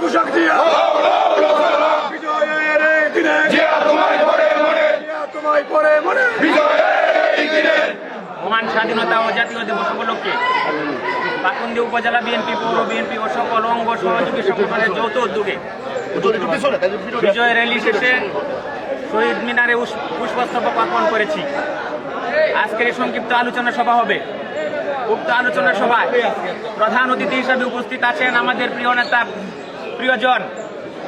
ঘোষক জিয়া বিজয়ের এই দিনে তোমায় পরে মনে। তোমায় পরে মনে। বিজয়ের এই দিনে। মহান স্বাধীনতা ও জাতীয় দিবস উপলক্ষে পাকুন্দি উপজেলা বিএনপি পৌর বিএনপি ও সকল অঙ্গ সহযোগী সংগঠনের যৌথ উদ্যোগে বিজয় র্যালি শেষে শহীদ মিনারে পুষ্পস্তবক অর্পণ করেছি। আজকের এই সংক্ষিপ্ত আলোচনা সভা হবে। উক্ত আলোচনা সভায় প্রধান অতিথি হিসাবে উপস্থিত আছেন আমাদের প্রিয় নেতা প্রিয়জন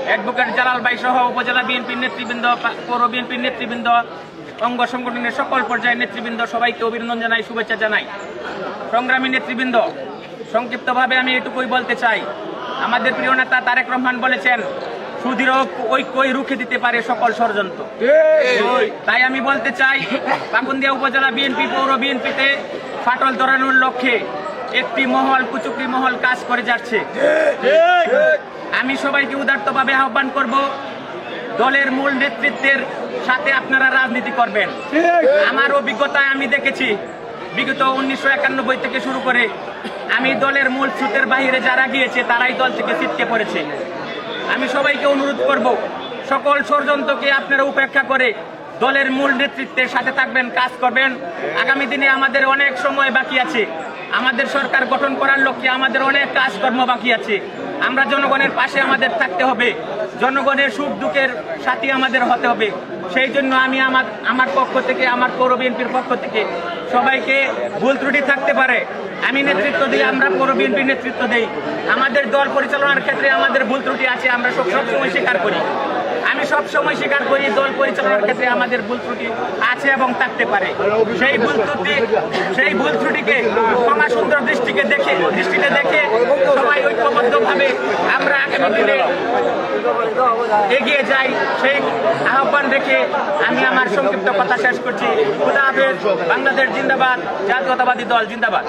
অ্যাডভোকেট জালাল বাই সহ উপজেলা বিএনপির নেতৃবৃন্দ পৌর বিএনপির নেতৃবৃন্দ অঙ্গ সংগঠনের সকল পর্যায়ের নেতৃবৃন্দ সবাইকে অভিনন্দন জানাই শুভেচ্ছা জানাই। সংগ্রামী নেতৃবৃন্দ সংক্ষিপ্তভাবে আমি এটুকুই বলতে চাই। আমাদের প্রিয় নেতা তারেক রহমান বলেছেন সুদৃঢ় ঐক্যই রুখে দিতে পারে সকল ষড়যন্ত্র। তাই আমি বলতে চাই পাকুন্দিয়া উপজেলা বিএনপি পৌর বিএনপিতে ফাটল ধরানোর লক্ষ্যে একটি মহল কুচুকরি মহল কাজ করে যাচ্ছে। আমি সবাইকে উদার্তভাবে আহ্বান করব, দলের মূল নেতৃত্বের সাথে আপনারা রাজনীতি করবেন। আমার অভিজ্ঞতায় আমি দেখেছি, বিগত উনিশশো একানব্বই থেকে শুরু করে আমি দলের মূল স্রোতের বাহিরে যারা গিয়েছে, তারাই দল থেকে ছিটকে পড়েছে। আমি সবাইকে অনুরোধ করব, সকল ষড়যন্ত্রকে আপনারা উপেক্ষা করে দলের মূল নেতৃত্বের সাথে থাকবেন, কাজ করবেন। আগামী দিনে আমাদের অনেক সময় বাকি আছে। আমাদের সরকার গঠন করার লক্ষ্যে আমাদের অনেক কাজকর্ম বাকি আছে। আমরা জনগণের পাশে আমাদের থাকতে হবে। জনগণের সুখ দুঃখের সাথী আমাদের হতে হবে। সেই জন্য আমি আমার আমার পক্ষ থেকে, আমার পৌর বিএনপির পক্ষ থেকে সবাইকে ভুল ত্রুটি থাকতে পারে। আমি নেতৃত্ব দিই, আমরা পৌর বিএনপির নেতৃত্ব দেই। আমাদের দল পরিচালনার ক্ষেত্রে আমাদের ভুল ত্রুটি আছে, আমরা সব সবসময় স্বীকার করি। আমি সব সময় স্বীকার করি, দল পরিচালনার ক্ষেত্রে আমাদের ভুল ত্রুটি আছে এবং থাকতে পারে। সেই ভুল ত্রুটি, সেই ভুল ত্রুটিকে ক্ষমা সুন্দর দৃষ্টিকে দেখে, দৃষ্টিতে দেখে সবাই ঐক্যবদ্ধভাবে আমরা আগামী দিনে এগিয়ে যাই। সেই আহ্বান রেখে আমি আমার সংক্ষিপ্ত কথা শেষ করছি। খুদা হাফেজ, বাংলাদেশ জিন্দাবাদ, জাতীয়তাবাদী দল জিন্দাবাদ।